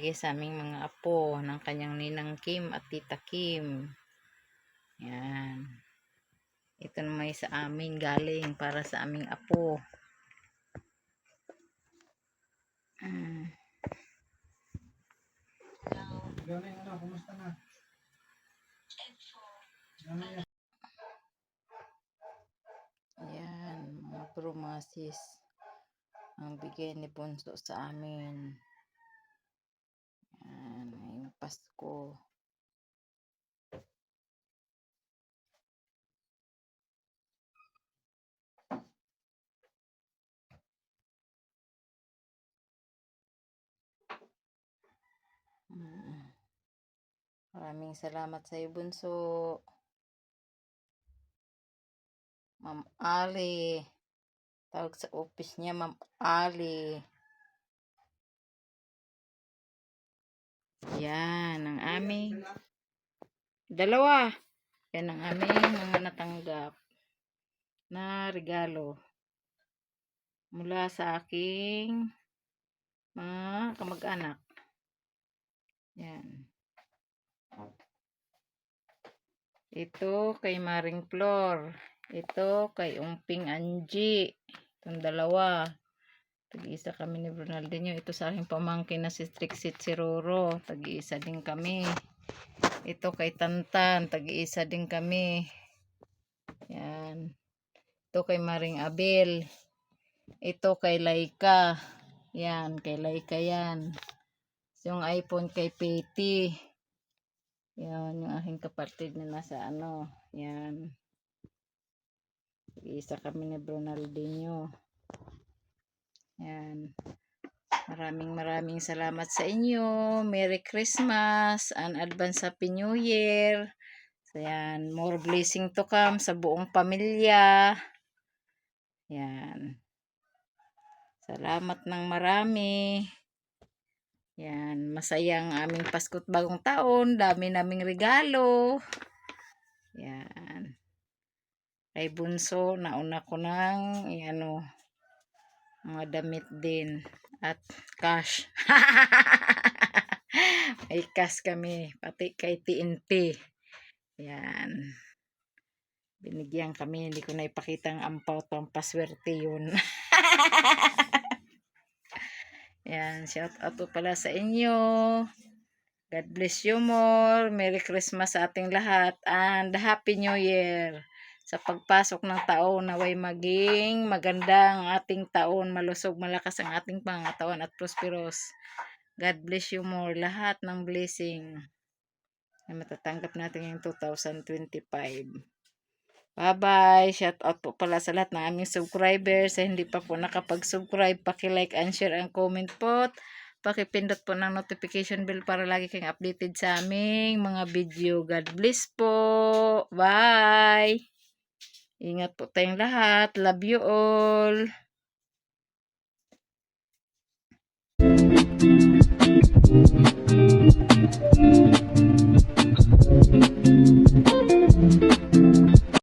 binigay sa aming mga apo ng kanyang ninang Kim at tita Kim. Yan. Ito naman sa amin galing para sa aming apo. Mm. Gano'n ano, kumusta na? Yan? Mga promises ang bigay ni Bunso sa amin. Pasko. Mm. Maraming salamat sa iyo, Bunso. Ma'am Ali. Tawag sa office niya, Ma'am Ali. Yan, ang aming dalawa. Yan ang aming mga natanggap na regalo mula sa aking mga kamag-anak. Yan. Ito kay Maring Flor. Ito kay Umping Angie. Itong dalawa. Tag-isa kami ni Ronaldinho. Ito sa aking pamangkin na si Trixie Siroro. Tag-isa din kami. Ito kay Tantan. Tag-isa din kami. Yan. Ito kay Maring Abel. Ito kay Laika. Yan. Kay Laika yan. Yung iPhone kay Petty. Yan. Yung aking kapatid na nasa ano. Yan. Isa kami ni Ronaldinho. Yan. Maraming maraming salamat sa inyo. Merry Christmas and advance Happy New Year. So yan, more blessing to come sa buong pamilya. Yan. Salamat ng marami. Yan, masaya ang aming Pasko't Bagong Taon. Dami naming regalo. Yan. Kay Bunso, nauna ko ng, ano, mga damit din. At cash. May cash kami. Pati kay TNT. Yan. Binigyan kami. Hindi ko na ipakita ang ampaw to. Ang paswerte yun. Yan. Shout out po pala sa inyo. God bless you more. Merry Christmas sa ating lahat. And Happy New Year. Sa pagpasok ng taon, naway maging maganda ang ating taon. Malusog, malakas ang ating pangatawan at prosperous. God bless you more. Lahat ng blessing na matatanggap natin ngayong 2025. Bye-bye. Shout out po pala sa lahat ng aming subscribers. Sa hindi pa po nakapag-subscribe, paki-like and share and comment po. Pakipindot po ng notification bell para lagi kayong updated sa aming mga video. God bless po. Bye. Ingat po tayong lahat. Love you all.